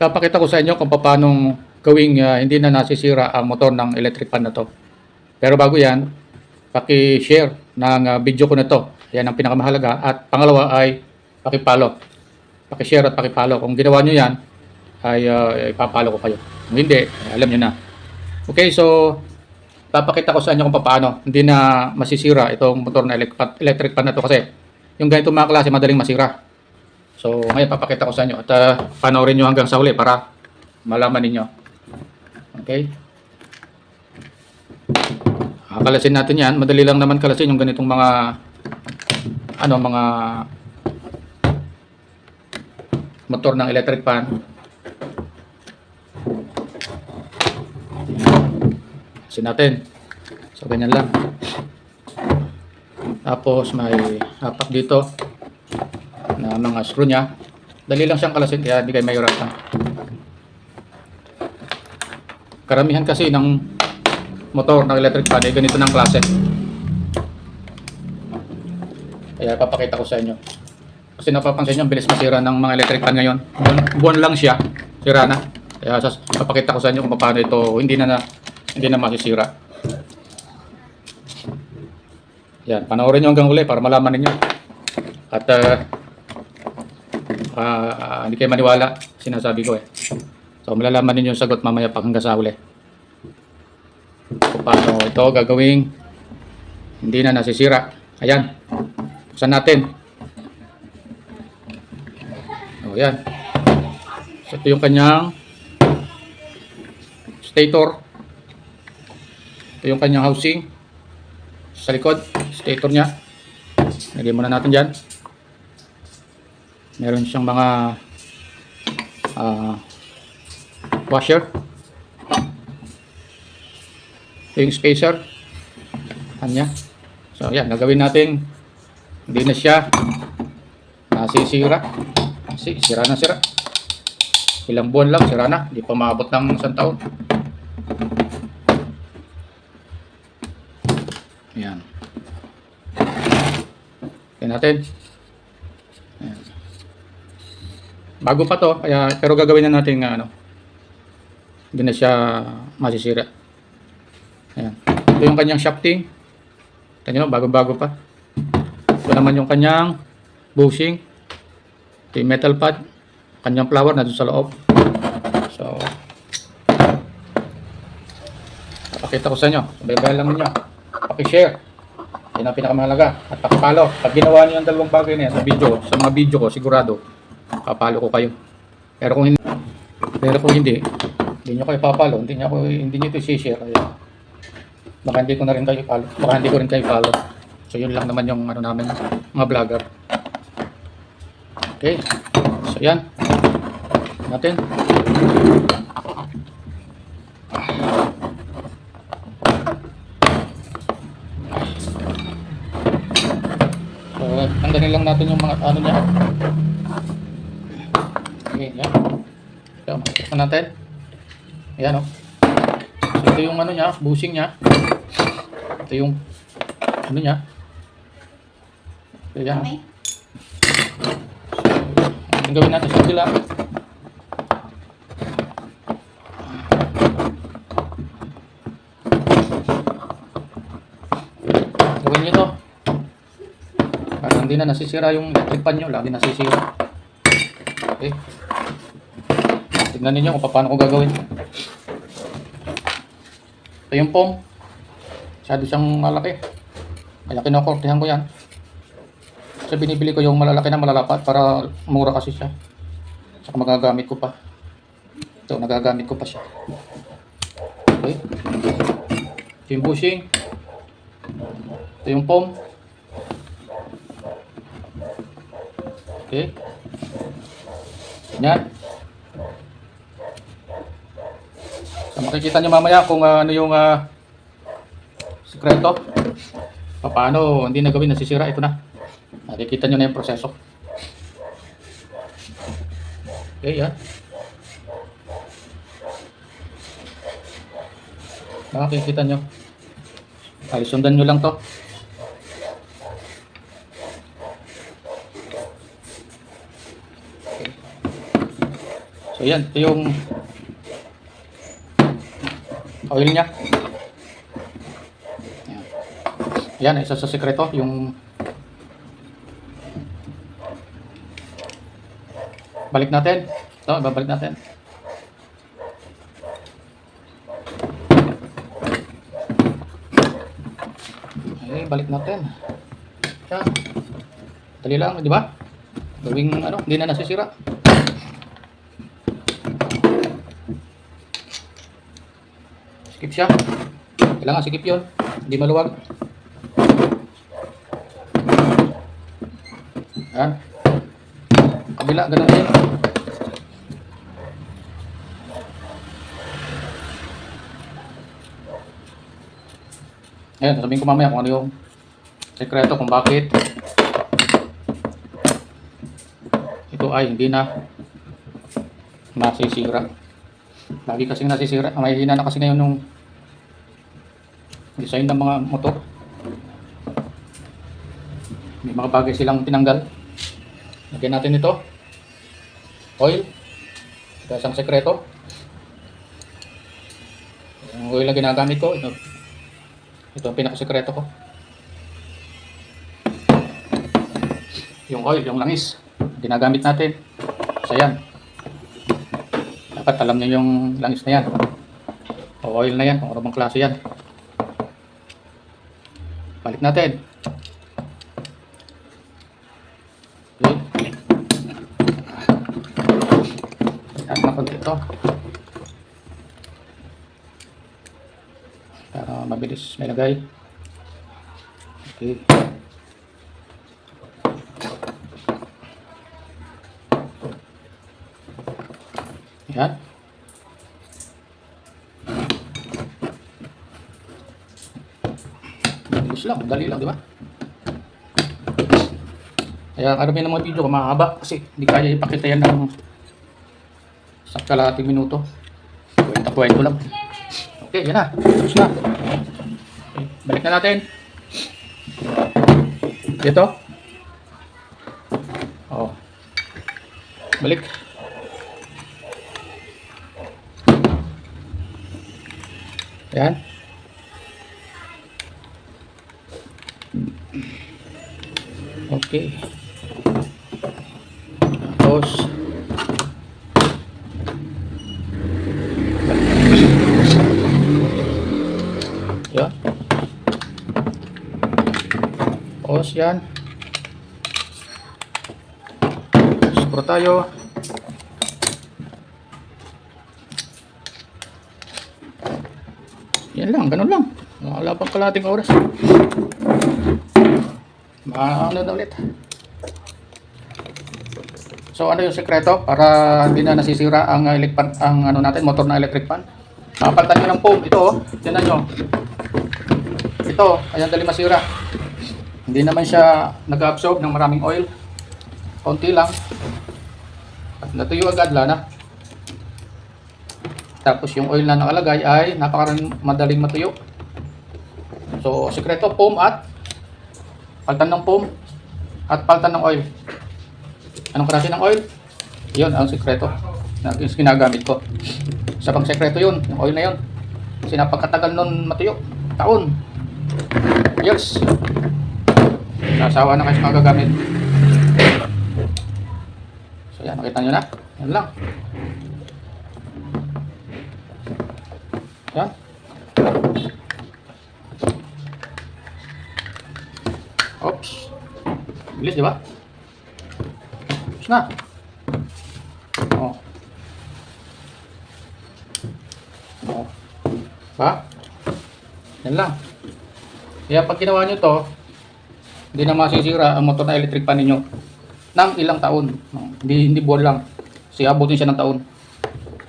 Papakita ko sa inyo kung paano gawing ah, hindi na nasisira ang motor ng electric fan na to. Pero bago yan, paki-share ng ah, video ko na to. Yan ang pinakamahalaga. At pangalawa ay paki-follow. Paki-share at paki-follow. Kung ginawa nyo yan, ay ah, ipapalo ko kayo. Kung hindi, alam nyo na. Okay, so papakita ko sa inyo kung paano hindi na masisira itong motor na elec- electric fan na to kasi yung ganitong mga klase madaling masira. So, ngayon papakita ko sa inyo at uh, panoorin nyo hanggang sa huli para malaman ninyo. Okay? Ah, Kalasin natin yan. Madali lang naman kalasin yung ganitong mga ano, mga motor ng electric fan. Kalasin natin. So, ganyan lang. Tapos, may apat dito na mga screw niya. Dali lang siyang kalasin kaya hindi kayo mahirapan. Karamihan kasi ng motor ng electric fan ay ganito ng klase. Kaya papakita ko sa inyo. Kasi napapansin nyo, bilis masira ng mga electric fan ngayon. Buwan, buwan lang siya, sira na. Kaya sas, papakita ko sa inyo kung paano ito hindi na, na hindi na masisira. Yan, panoorin nyo hanggang huli para malaman ninyo. At uh, ah, hindi kayo maniwala sinasabi ko eh. So malalaman ninyo yung sagot mamaya pag hanggang sa huli. Kung paano ito gagawing hindi na nasisira. Ayan. Buksan natin. O yan. So ito yung kanyang stator. Ito yung kanyang housing. Sa likod, stator niya. Lagyan muna natin dyan. Meron siyang mga ah, washer. Ito yung spacer. Kanya. So, yan. Gagawin natin. Hindi na siya nasisira. Kasi sira na sira. Ilang buwan lang, sira na. Hindi pa maabot ng isang taon. Yan. Tingnan natin. Ayan. Bago pa to, kaya pero gagawin na natin ano. Hindi na siya masisira. Ayan. Ito yung kanyang shafting. Tingnan nyo, bago-bago pa. Ito naman yung kanyang bushing. Ito yung metal pad. Kanyang flower na sa loob. So, papakita ko sa inyo. Sabay-sabay lang ninyo. Pakishare. Yan ang pinakamahalaga. At pakipalo. Pag ginawa niyo yung dalawang bagay na yan sa video, sa mga video ko, sigurado, papalo ko kayo. Pero kung hindi, pero kung hindi, hindi nyo kayo papalo, hindi nyo, ako, hindi nyo ito share. Kaya, baka hindi ko na rin kayo follow. Baka hindi ko rin kayo follow. So, yun lang naman yung ano namin, mga vlogger. Okay. So, yan. Natin. So, tanggalin lang natin yung mga ano niya. Yan. Ito, makikita natin. Ayan, oh. So, ito yung ano niya, bushing niya. Ito yung ano niya. So, yan. Okay. Ang gawin natin sa kabila. Gawin nyo to. Para hindi na nasisira yung electric pan nyo. Lagi nasisira. Okay. Tignan ninyo kung paano ko gagawin. Ito yung foam. Masyado siyang malaki. Kaya kinokortehan ko yan. Kasi binibili ko yung malalaki na malalapat para mura kasi siya. Saka magagamit ko pa. Ito, nagagamit ko pa siya. Okay. Ito yung bushing. Ito yung foam. Okay. Yan. So makikita nyo mamaya kung ah, ano yung ah, sikreto. Paano hindi na gawin nasisira. Ito na. Nakikita nyo na yung proseso. Okay, yan. Nakikita nyo. Ay, sundan nyo lang to. So yan, ito yung oil niya. Yan. Isa sa sekreto, yung balik natin. Ito, babalik natin. Okay, balik natin. Yan. Dali lang, di ba? Gawing ano, hindi na nasisira. Skip siya. Kailangan sikip yun. Hindi maluwag. Yan. Kabila, ganun din. Ayan, sasabihin ko mamaya kung ano yung sekreto kung bakit ito ay hindi na masisira. Lagi kasing nasisira. May hina na kasi ngayon nung design ng mga motor. May mga bagay silang tinanggal. Lagyan natin ito. Oil. Ito isang sekreto. Yung oil na ginagamit ko. Ito, ito ang pinakasekreto ko. Yung oil, yung langis. Ginagamit natin. So yan. Dapat alam niyo yung langis na yan. O oil na yan. Kung ano klase yan. Balik natin. Okay. At na ito. Para mabilis may lagay. Okay. Yan. Bilis lang, dali lang, di ba? Kaya karamihan ng mga video ko mahaba kasi hindi kaya ipakita yan ng sa kalahating minuto. Kwenta-kwento lang. Okay, yan na. Tapos na. Okay, balik na natin. Dito. Oh. Balik. Yan. Okay. Tapos Yan. Tapos yan. Screw tayo. Yan lang, ganun lang. Wala pang kalating oras. Maano na ulit. So ano yung sekreto para hindi na nasisira ang electric fan, ang ano natin, motor na electric fan? Nakapalitan nyo ng foam. Ito oh, tingnan nyo. Ito, ayan dali masira. Hindi naman siya nag-absorb ng maraming oil. Konti lang. At natuyo agad, lana. Tapos yung oil na nakalagay ay napakaraming madaling matuyo. So, sekreto, foam at paltan ng foam at paltan ng oil. Anong klase ng oil? Yun, ang sekreto na yung ginagamit ko. Sa pang sekreto yun, yung oil na yun. Kasi napagkatagal nun matuyo. Taon. Years. Nasawa na kayo magagamit. So yan, nakita nyo na. Yan lang. Bilis, di ba? Tapos na. Oh. Oh. Ba? Yan lang. Kaya pag ginawa nyo to, hindi na masisira ang motor na electric pan ninyo ng ilang taon. No, Hindi, hindi buwan lang. Kasi abutin siya ng taon.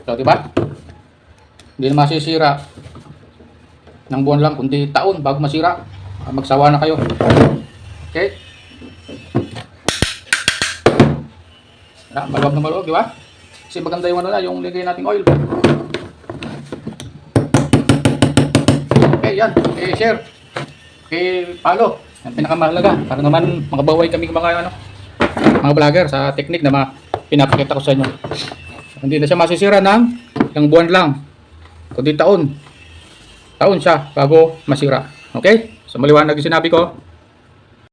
So, di ba? Hindi na masisira ng buwan lang, kundi taon bago masira. Magsawa na kayo. Maluwag na maluwag, di ba? Kasi maganda yung ano na, yung ligay nating oil. Okay, yan. Okay, share. Okay, follow. Ang pinakamahalaga. Para naman makabaway kami mga ano, mga vlogger sa technique na ma pinapakita ko sa inyo. Hindi na siya masisira ng ilang buwan lang. Kundi taon. Taon siya bago masira. Okay? So maliwanag yung sinabi ko.